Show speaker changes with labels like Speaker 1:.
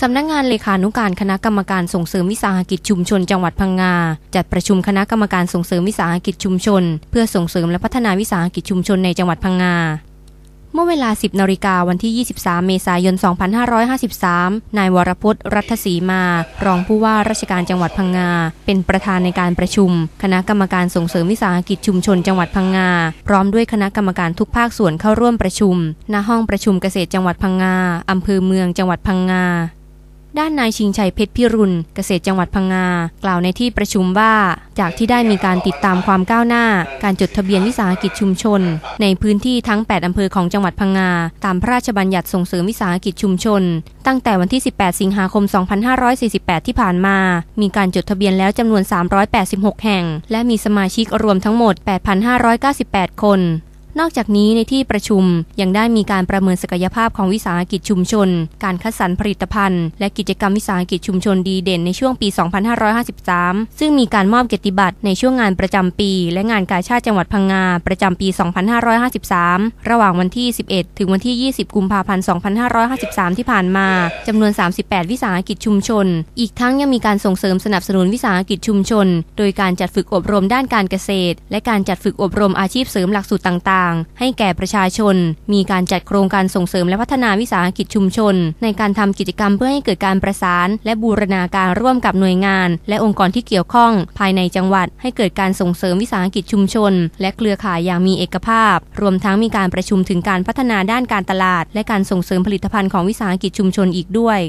Speaker 1: สำนักงงานเลขานุการคณะกรรมการส่งเสริมวิสาหกิจชุมชนจังหวัดพังงา จัดประชุมคณะกรรมการส่งเสริมวิสาหกิจชุมชน เพื่อส่งเสริมและพัฒนาวิสาหกิจชุมชนในจังหวัดพังงาเมื่อเวลา 10นาฬิกาวันที่ 23 เมษายน 2553 นายวรพจน์รัตศรีมา รองผู้ว่าราชการจังหวัดพังงา เป็นประธานในการประชุม คณะกรรมการส่งเสริมวิสาหกิจชุมชนจังหวัดพังงา พร้อมด้วยคณะกรรมการทุกภาคส่วนเข้าร่วมประชุม ณ ห้องประชุมเกษตรจังหวัดพังงา อำเภอเมืองจังหวัดพังงา ด้านนายชิงชัยเพชรพิรุณเกษตรจังหวัดพังงา กล่าวในที่ประชุมว่า จากที่ได้มีการติดตามความก้าวหน้า การจดทะเบียนวิสาหกิจชุมชน ในพื้นที่ทั้ง 8 อำเภอของจังหวัดพังงา ตามพระราชบัญญัติส่งเสริมวิสาหกิจชุมชน ตั้งแต่วันที่ 18 สิงหาคม 2548 ที่ผ่านมา มีการจดทะเบียนแล้วจำนวน 386 แห่ง และมีสมาชิกรวมทั้งหมด 8,598 คน นอกจากนี้ในที่ประชุมยังได้มีการประเมินศักยภาพของวิสาหกิจชุมชน การคัดสรรผลิตภัณฑ์ และกิจกรรมวิสาหกิจชุมชนดีเด่นในช่วงปี 2553 ซึ่งมีการมอบเกียรติบัตรในช่วงงานประจำปี และงานกาชาติจังหวัดพังงาประจำปี 2553 ระหว่างวันที่ 11 ถึงวันที่ 20 กุมภาพันธ์ 2553 ที่ผ่านมาจำนวน 38 วิสาหกิจชุมชน อีกทั้งยังมีการส่งเสริมสนับสนุนวิสาหกิจชุมชน โดยการจัดฝึกอบรมด้านการเกษตร และการจัดฝึกอบรมอาชีพเสริมหลักสูตรต่างางๆ ให้แก่ประชาชน มีการจัดโครงการส่งเสริมและพัฒนาวิสาหกิจชุมชน ในการทำกิจกรรมเพื่อให้เกิดการประสาน และบูรณาการร่วมกับหน่วยงาน และองค์กรที่เกี่ยวข้อง ภายในจังหวัด ให้เกิดการส่งเสริมวิสาหกิจชุมชน และเครือข่ายอย่างมีเอกภาพ รวมทั้งมีการประชุมถึงการพัฒนาด้านการตลาด และการส่งเสริมผลิตภัณฑ์ของวิสาหกิจชุมชนอีกด้วย